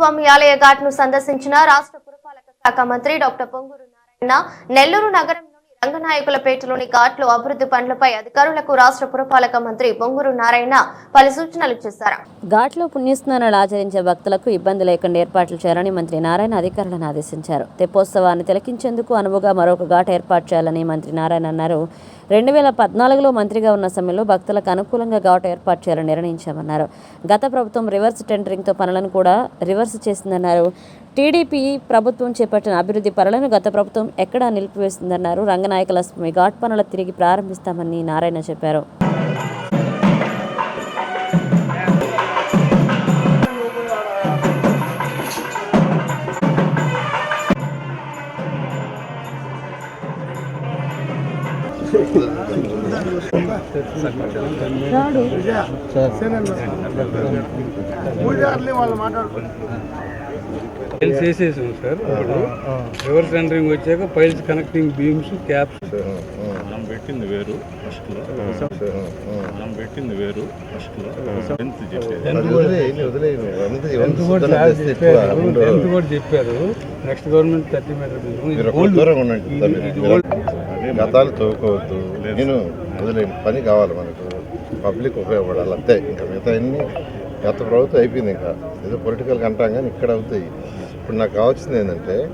స్వామి ఆలయ ఘాట్ను సందర్శించిన రాష్ట్ర పురపాలక శాఖ మంత్రి డాక్టర్ పొంగూరు నారాయణ నెల్లూరు నగరంలోని రంగనాయకులపేటలోని ఘాట్లో అభివృద్ధి పనులపై అధికారులకు రాష్ట్ర పురపాలక మంత్రి బొంగురు నారాయణ పలు సూచనలు చేశారు. ఘాట్లో పుణ్యస్నానాలు ఆచరించే భక్తులకు ఇబ్బంది లేకుండా ఏర్పాట్లు చేయాలని మంత్రి నారాయణ అధికారులను ఆదేశించారు. తెప్పోత్సవాన్ని తిలకించేందుకు అనువుగా మరొక ఘాట్ ఏర్పాటు చేయాలని మంత్రి నారాయణ అన్నారు. రెండు వేల పద్నాలుగులో మంత్రిగా ఉన్న సమయంలో భక్తులకు అనుకూలంగా ఘాట్ ఏర్పాటు చేయాలని నిర్ణయించామన్నారు. గత ప్రభుత్వం రివర్స్ టెండరింగ్తో పనులను కూడా రివర్స్ చేసిందన్నారు. టీడీపీ ప్రభుత్వం చేపట్టిన అభివృద్ధి పనులను గత ప్రభుత్వం ఎక్కడా నిలిపివేసిందన్నారు. రంగనాయక స్వామి ఘాట్ పనులు తిరిగి ప్రారంభిస్తామని నారాయణ చెప్పారు. పైల్స్ వేసేసాం సార్. ఇప్పుడు రివర్స్ ఎంటరింగ్ వచ్చాక పైల్స్ కనెక్టింగ్ బీమ్స్ క్యాప్స్ మనం పెట్టింది వేరు ఫస్ట్లో. మనం పెట్టింది వేరు ఫస్ట్లో. ఎంత సార్ చెప్పారు. నెక్స్ట్ గవర్నమెంట్ థర్టీ మీటర్ గతాలు తోకోవద్దు. నేను వదిలేను. పని కావాలి మనకు. పబ్లిక్ ఉపయోగపడాలి. అంతే. ఇంకా మిగతా అన్ని గత ప్రభుత్వం అయిపోయింది ఇంకా. ఏదో పొలిటికల్ అంటాం కానీ ఇక్కడ అవుతాయి. ఇప్పుడు నాకు కావాల్సింది ఏంటంటే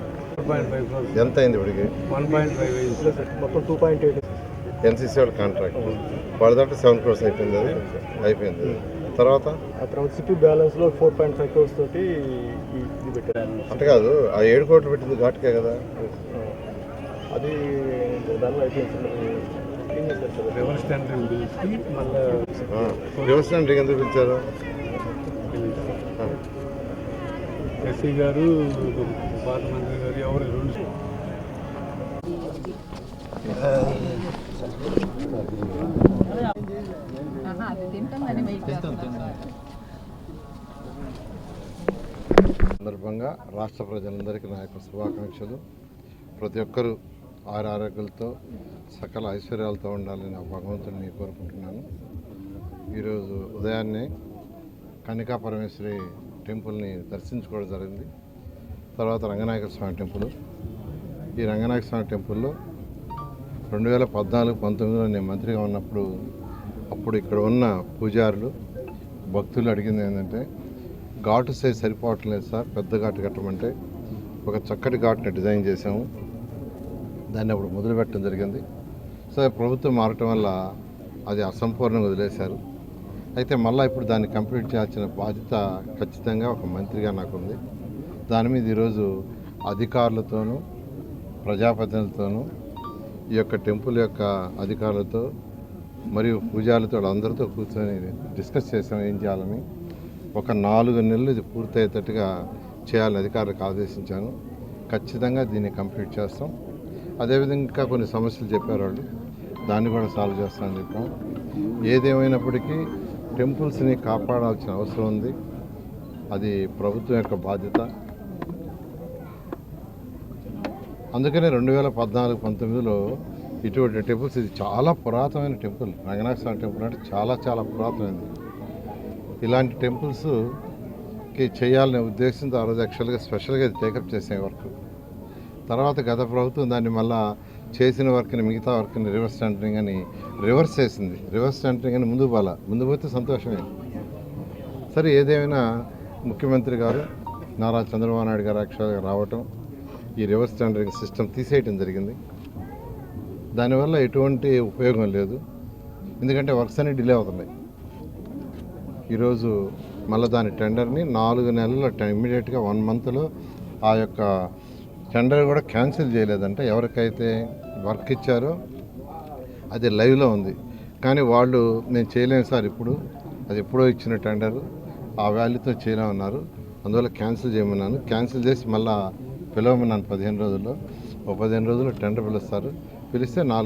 ఎంత అయింది ఇప్పటికి? వన్ పాయింట్ ఫైవ్ మొత్తం టూ పాయింట్ ఎయిట్ ఎన్సీసీ వాళ్ళ కాంట్రాక్ట్ వాళ్ళ దాంట్లో సెవెన్ క్రోర్స్ అయిపోయింది అది. అయిపోయింది. తర్వాత? ఆ తర్వాత సిటీ బ్యాలెన్స్లో ఫోర్ పాయింట్ ఫైవ్ క్రోర్స్ తోటి ఈ- ఇది పెట్టారు. అంటే కాదు ఆ ఏడు కోట్లు పెట్టింది ఘాటుకే కదా. అది చేశారు సార్ రివర్స్ టెండరింగ్ పిలిచి మళ్ళీ ఎందుకు పిలిచారు. ఎస్సీ గారు పార్లమెంటరీ గారు ఎవరు రెండు సందర్భంగా రాష్ట్ర ప్రజలందరికీ నా యొక్క శుభాకాంక్షలు. ప్రతి ఒక్కరూ ఆరు ఆరోగ్యాలతో సకల ఐశ్వర్యాలతో ఉండాలని ఆ భగవంతుడిని కోరుకుంటున్నాను. ఈరోజు ఉదయాన్నే కనికా పరమేశ్వరి టెంపుల్ని దర్శించుకోవడం జరిగింది. తర్వాత రంగనాయక స్వామి టెంపుల్. ఈ రంగనాయక స్వామి టెంపుల్లో రెండు వేల పద్నాలుగు పంతొమ్మిదిలో నేను మంత్రిగా ఉన్నప్పుడు అప్పుడు ఇక్కడ ఉన్న పూజారులు భక్తులు అడిగింది ఏంటంటే ఘాటు సైజ్ సరిపోవట్లేదు సార్ పెద్ద ఘాటు కట్టమంటే. ఒక చక్కటి ఘాటుని డిజైన్ చేసాము దాన్ని అప్పుడు మొదలుపెట్టడం జరిగింది. సో ప్రభుత్వం మారటం వల్ల అది అసంపూర్ణంగా వదిలేశారు. అయితే మళ్ళీ ఇప్పుడు దాన్ని కంప్లీట్ చేయాల్సిన బాధ్యత ఖచ్చితంగా ఒక మంత్రిగా నాకుంది. దాని మీద ఈరోజు అధికారులతోనూ ప్రజాప్రతినిధులతోనూ ఈ యొక్క టెంపుల్ యొక్క అధికారులతో మరియు పూజారులతో అందరితో కూర్చొని డిస్కస్ చేసాం ఏం చేయాలని. ఒక నాలుగు నెలలు ఇది పూర్తయ్యేటట్టుగా చేయాలని అధికారులకు ఆదేశించాను. ఖచ్చితంగా దీన్ని కంప్లీట్ చేస్తాం. అదేవిధంగా ఇంకా కొన్ని సమస్యలు చెప్పారు వాళ్ళు. దాన్ని కూడా సాల్వ్ చేస్తామని చెప్పాం. ఏదేమైనప్పటికీ టెంపుల్స్ని కాపాడాల్సిన అవసరం ఉంది. అది ప్రభుత్వం యొక్క బాధ్యత. అందుకనే రెండు వేల పద్నాలుగు పంతొమ్మిదిలో ఇటువంటి టెంపుల్స్ ఇది చాలా పురాతనమైన టెంపుల్. రంగనాథ స్వామి టెంపుల్ అంటే చాలా చాలా పురాతనమైనది ఇలాంటి టెంపుల్స్కి చేయాలనే ఉద్దేశంతో ఆ రోజు యాక్చువల్గా స్పెషల్గా ఇది టేకప్ చేసే వర్క్ తర్వాత గత ప్రభుత్వం దాన్ని మళ్ళా చేసిన వర్క్ని మిగతా వర్క్ని రివర్స్ సెంటరింగ్ అని రివర్స్ చేసింది. రివర్స్ సెంటరింగ్ అని ముందు పోలా. ముందు పోతే సంతోషమే. సరే ఏదేమైనా ముఖ్యమంత్రి గారు నారా చంద్రబాబు నాయుడు గారు యాక్చువల్గా రావటం ఈ రివర్స్ టెండరింగ్ సిస్టమ్ తీసేయటం జరిగింది. దానివల్ల ఎటువంటి ఉపయోగం లేదు. ఎందుకంటే వర్క్స్ అన్ని డిలే అవుతున్నాయి. ఈరోజు మళ్ళీ దాని టెండర్ని నాలుగు నెలల్లో ఇమ్మీడియట్గా వన్ మంత్లో ఆ యొక్క టెండర్ కూడా క్యాన్సిల్ చేయలేదంటే. ఎవరికైతే వర్క్ ఇచ్చారో అది లైవ్లో ఉంది. కానీ వాళ్ళు నేను చేయలేను సార్ ఇప్పుడు. అది ఎప్పుడో ఇచ్చిన టెండర్. ఆ వాల్యూతో చేయలేమన్నారు అందువల్ల క్యాన్సిల్ చేయమన్నాను. క్యాన్సిల్ చేసి మళ్ళీ పిలవమన్నాను పదిహేను రోజుల్లో. ఒక పదిహేను రోజుల్లో టెండర్ పిలుస్తారు. పిలిస్తే నాలుగు